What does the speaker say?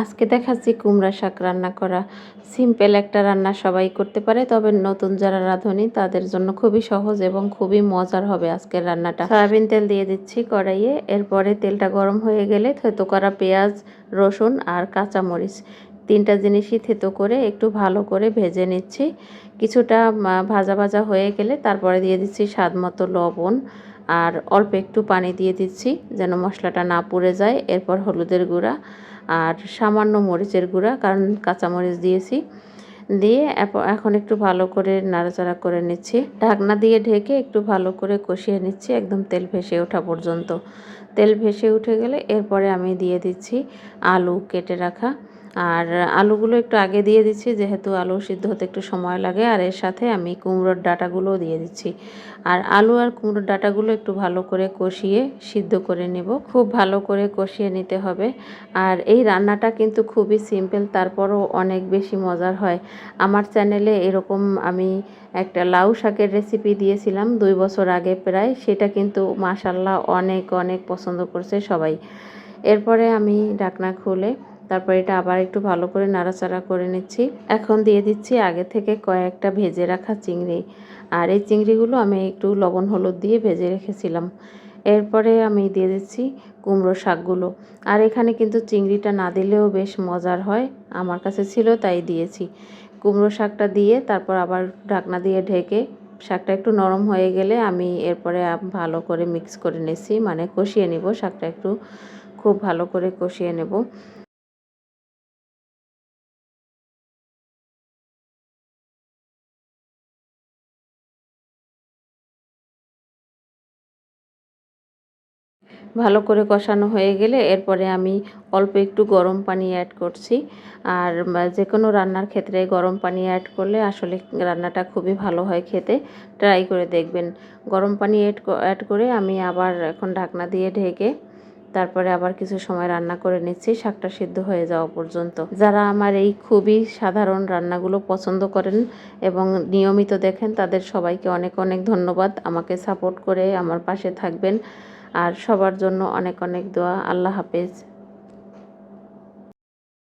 আজকে দেখাচ্ছি কুমড়া শাক রান্না করা। সিম্পল একটা রান্না সবাই করতে পারে, তবে নতুন যারা রাঁধুনি, তাদের জন্য খুবই সহজ এবং খুবই মজার হবে আজকের রান্নাটা। সয়াবিন তেল দিয়ে দিচ্ছি কড়াইয়ে, এরপরে তেলটা গরম হয়ে গেলে থেতো করা পেঁয়াজ, রসুন আর কাঁচামরিচ। তিনটা জিনিসই থেতো করে একটু ভালো করে ভেজে নিচ্ছি। কিছুটা ভাজা ভাজা হয়ে গেলে তারপরে দিয়ে দিচ্ছি স্বাদ মতো লবণ। আর অল্প একটু পানি দিয়ে দিচ্ছি যেন মশলাটা না পুড়ে যায়। এরপর হলুদের গুঁড়া আর সামান্য মরিচের গুঁড়া, কারণ কাঁচামরিচ দিয়েছি। দিয়ে এখন একটু ভালো করে নাড়াচাড়া করে নিচ্ছি। ঢাকনা দিয়ে ঢেকে একটু ভালো করে কষিয়ে নিচ্ছি, একদম তেল ভেসে ওঠা পর্যন্ত। তেল ভেসে উঠে গেলে এরপরে আমি দিয়ে দিচ্ছি আলু কেটে রাখা। আর আলুগুলো একটু আগে দিয়ে দিচ্ছি, যেহেতু আলু সিদ্ধ হতে একটু সময় লাগে, আর এর সাথে আমি কুমড়োর ডাটাগুলোও দিয়ে দিচ্ছি। আর আলু আর কুমড়োর ডাটাগুলো একটু ভালো করে কষিয়ে সিদ্ধ করে নেব। খুব ভালো করে কষিয়ে নিতে হবে। আর এই রান্নাটা কিন্তু খুবই সিম্পল, তারপরও অনেক বেশি মজার হয়। আমার চ্যানেলে এরকম আমি একটা লাউ শাকের রেসিপি দিয়েছিলাম দুই বছর আগে প্রায়, সেটা কিন্তু মাশাল্লাহ অনেক অনেক পছন্দ করছে সবাই। এরপরে আমি ঢাকনা খুলে তারপর এটা আবার একটু ভালো করে নাড়াচাড়া করে নিচ্ছি। এখন দিয়ে দিচ্ছি আগে থেকে কয়েকটা ভেজে রাখা চিংড়ি। আর এই চিংড়িগুলো আমি একটু লবণ, হলুদ দিয়ে ভেজে রেখেছিলাম। এরপরে আমি দিয়ে দিচ্ছি কুমড়ো শাকগুলো। আর এখানে কিন্তু চিংড়িটা না দিলেও বেশ মজার হয়। আমার কাছে ছিল তাই দিয়েছি। কুমড়ো শাকটা দিয়ে তারপর আবার ঢাকনা দিয়ে ঢেকে শাকটা একটু নরম হয়ে গেলে আমি এরপরে ভালো করে মিক্স করে নিচ্ছি। মানে কষিয়ে নিব, শাকটা একটু খুব ভালো করে কষিয়ে নেব। ভালো করে কষানো হয়ে গেলে এরপরে আমি অল্প একটু গরম পানি অ্যাড করছি। আর যে কোনো রান্নার ক্ষেত্রে গরম পানি অ্যাড করলে আসলে রান্নাটা খুবই ভালো হয় খেতে। ট্রাই করে দেখবেন। গরম পানি অ্যাড অ্যাড করে আমি আবার এখন ঢাকনা দিয়ে ঢেকে তারপরে আবার কিছু সময় রান্না করে নিচ্ছি, শাকটা সিদ্ধ হয়ে যাওয়া পর্যন্ত। যারা আমার এই খুবই সাধারণ রান্নাগুলো পছন্দ করেন এবং নিয়মিত দেখেন, তাদের সবাইকে অনেক অনেক ধন্যবাদ। আমাকে সাপোর্ট করে আমার পাশে থাকবেন। আর সবার জন্য অনেক অনেক দোয়া। আল্লাহ হাফেজ।